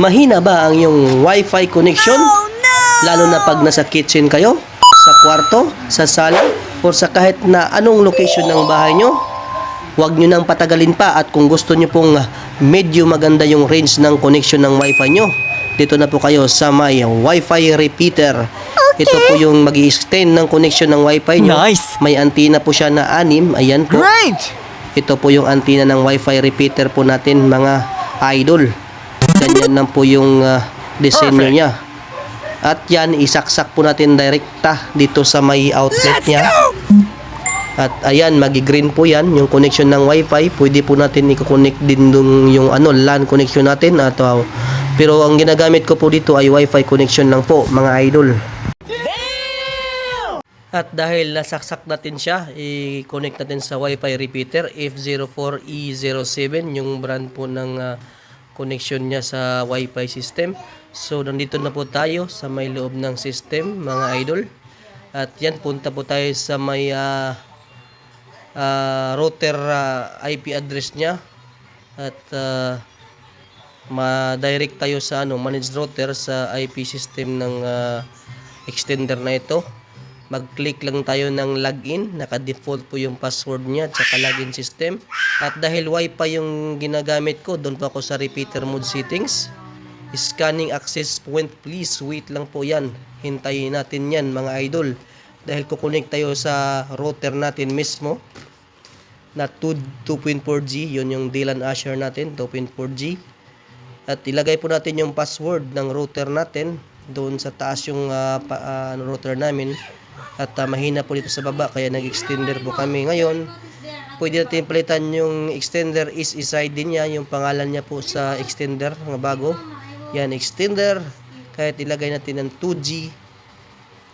Mahina ba ang iyong wifi connection? Lalo na pag nasa kitchen kayo, sa kwarto, sa sala, o sa kahit na anong location ng bahay nyo? Huwag nyo nang patagalin pa at kung gusto nyo pong ah, medyo maganda yung range ng connection ng wifi nyo, dito na po kayo sa may wifi repeater. Ito po yung mag extend ng connection ng wifi nyo. Nice. May antenna po siya na anim. Ayan po. Great! Ito po yung antenna ng wifi repeater po natin mga idol. Ganyan lang po yung ah, disenyo Perfect. niya. At yan, isaksak po natin direkta dito sa may outlet niya. At ayan, magi-green po yan, yung connection ng wifi. Pwede po natin i-connect din dun yung ano, LAN connection natin. At, ah, pero ang ginagamit ko po dito ay wifi connection lang po, mga idol. At dahil nasaksak natin siya, i-connect natin sa Wi-Fi repeater F04E07, yung brand po ng ah, connection niya sa Wi-Fi system. So nandito na po tayo sa may loob ng system, mga idol. At yan, punta po tayo sa may ah, ah, router ah, IP address niya. At ah, ma-direct tayo sa ano, managed router sa IP system ng ah, extender na ito. Mag-click lang tayo ng login, naka-default po yung password niya at saka login system. At dahil wifi yung ginagamit ko, doon po ako sa repeater mode settings. Scanning access point, please wait lang po yan. Hintayin natin yan mga idol. Dahil kukunik tayo sa router natin mismo na 2 2.4G, yun yung Dylan Asher natin, 2.4G. At ilagay po natin yung password ng router natin doon sa taas yung ah, pa- ah, router namin. At ah, mahina po dito sa baba kaya nag-extender po kami ngayon. Pwede natin palitan yung extender is iside din niya, yung pangalan niya po sa extender ng bago. Yan, extender. Kahit ilagay natin ng 2G.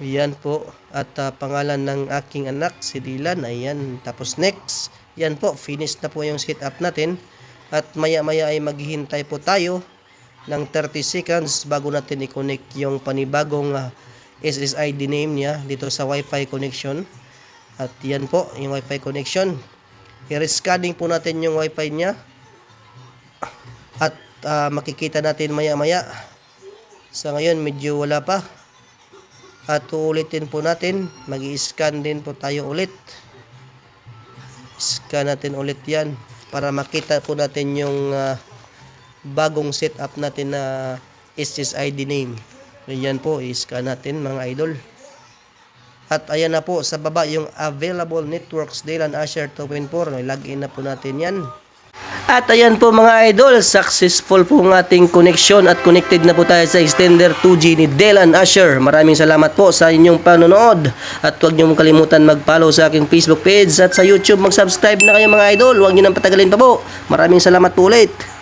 Yan po. At ah, pangalan ng aking anak, si Dylan. Ayan. Tapos next. Yan po. Finish na po yung setup natin. At maya-maya ay maghihintay po tayo ng 30 seconds bago natin i-connect yung panibagong ah, SSID name niya dito sa Wi-Fi connection. At yan po, yung Wi-Fi connection. I-rescanning po natin yung Wi-Fi niya. At ah, makikita natin maya-maya. Sa ngayon, medyo wala pa. At uulitin po natin. mag scan din po tayo ulit. Scan natin ulit yan. Para makita po natin yung ah, bagong setup natin na SSID name. Yan po, i-scan natin mga idol. At ayan na po sa baba yung available networks Dylan Asher 2.4. Login na po natin yan. At ayan po mga idol, successful po ang ating connection at connected na po tayo sa extender 2G ni Dylan Asher. Maraming salamat po sa inyong panonood. At huwag niyo kalimutan mag-follow sa aking Facebook page at sa YouTube mag-subscribe na kayo mga idol. Huwag niyo nang patagalin pa po. Maraming salamat po ulit.